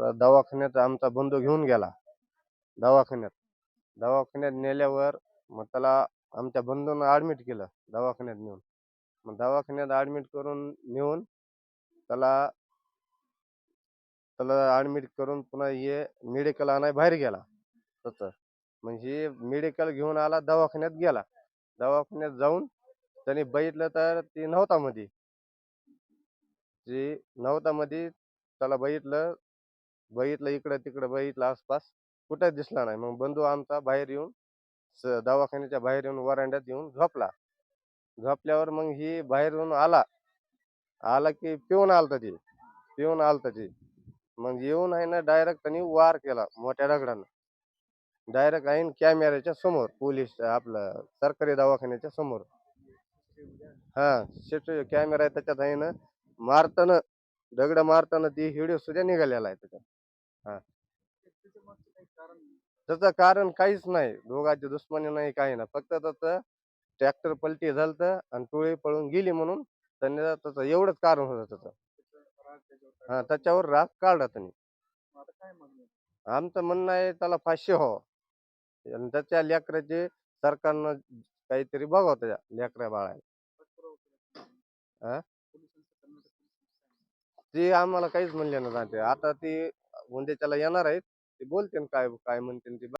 दवाखान्यात आमचा बंधू घेऊन गेला. दवाखान्यात. दवाखान्यात नेल्यावर मग त्याला आमच्या बंधून ऍडमिट केलं दवाखान्यात नेऊन. मग दवाखान्यात ऍडमिट करून नेऊन त्याला त्याला ऍडमिट करून पुन्हा हे मेडिकल आणाय बाहेर गेला. तसं. म्हणजे मेडिकल घेऊन आला दवाखान्यात गेला. दवाखान्यात जाऊन त्याने बघितलं तर ती नव्हता मध्ये ती नव्हता मध्ये त्याला बघितलं बघितलं इकडं तिकडं बघितलं आसपास कुठं दिसला नाही. मग बंधू आमचा बाहेर येऊन स- दवाखान्याच्या बाहेर येऊन वरांड्यात येऊन झोपला. झोपल्यावर मग ही बाहेर येऊन आला. आला की पिऊन आलता ती. पिऊन आलता ती. मग येऊन आहे ना डायरेक्ट त्यांनी वार केला मोठ्या दगडानं. डायरेक्ट आहे कॅमेऱ्याच्या समोर पोलीस आपलं सरकारी दवाखान्याच्या समोर. हा शेवटी कॅमेरा आहे त्याच्यात आहे ना मारताना दगड मारताना ती व्हिडिओ सुद्धा निघालेला आहे त्याच्यात. त्याचं कारण काहीच नाही. दोघांची दुश्मनी नाही काही नाही. फक्त त्याचं ट्रॅक्टर पलटी झालत आणि टोळी पळून गेली म्हणून त्यांनी त्याचं एवढंच कारण होतं त्याचं. हा त्याच्यावर राग काढला त्यांनी. आमचं म्हणणं आहे त्याला फाशी हो आणि त्याच्या लेकराचे सरकारनं काहीतरी बघावं त्याच्या लेकरा बाळाला. ते आम्हाला काहीच म्हणले ना ते आता ते म्हणजे त्याला येणार आहेत. ते बोलते काय काय म्हणते ते.